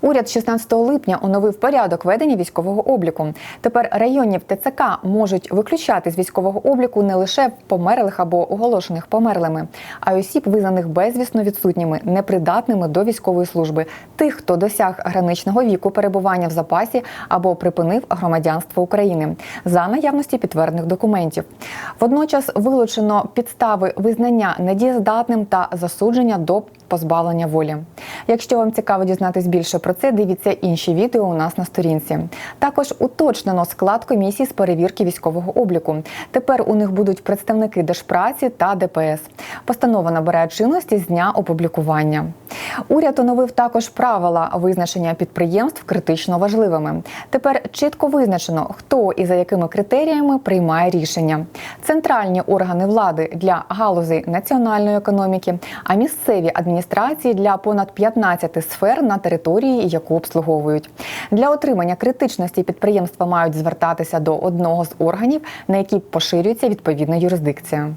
Уряд 16 липня оновив порядок ведення військового обліку. Тепер районів ТЦК можуть виключати з військового обліку не лише померлих або оголошених померлими, а й осіб, визнаних безвісно відсутніми, непридатними до військової служби, тих, хто досяг граничного віку перебування в запасі або припинив громадянство України за наявності підтверджених документів. Водночас вилучено підстави визнання недієздатним та засудження до позбавлення волі. Якщо вам цікаво дізнатись більше про це, дивіться інші відео у нас на сторінці. Також уточнено склад комісії з перевірки військового обліку. Тепер у них будуть представники Держпраці та ДПС. Постанова набирає чинності з дня опублікування. Уряд оновив також правила визначення підприємств критично важливими. Тепер чітко визначено, хто і за якими критеріями приймає рішення. Центральні органи влади для галузей національної економіки, а місцеві адміністрації для понад 15 сфер на території, яку обслуговують. Для отримання критичності підприємства мають звертатися до одного з органів, на які поширюється відповідна юрисдикція.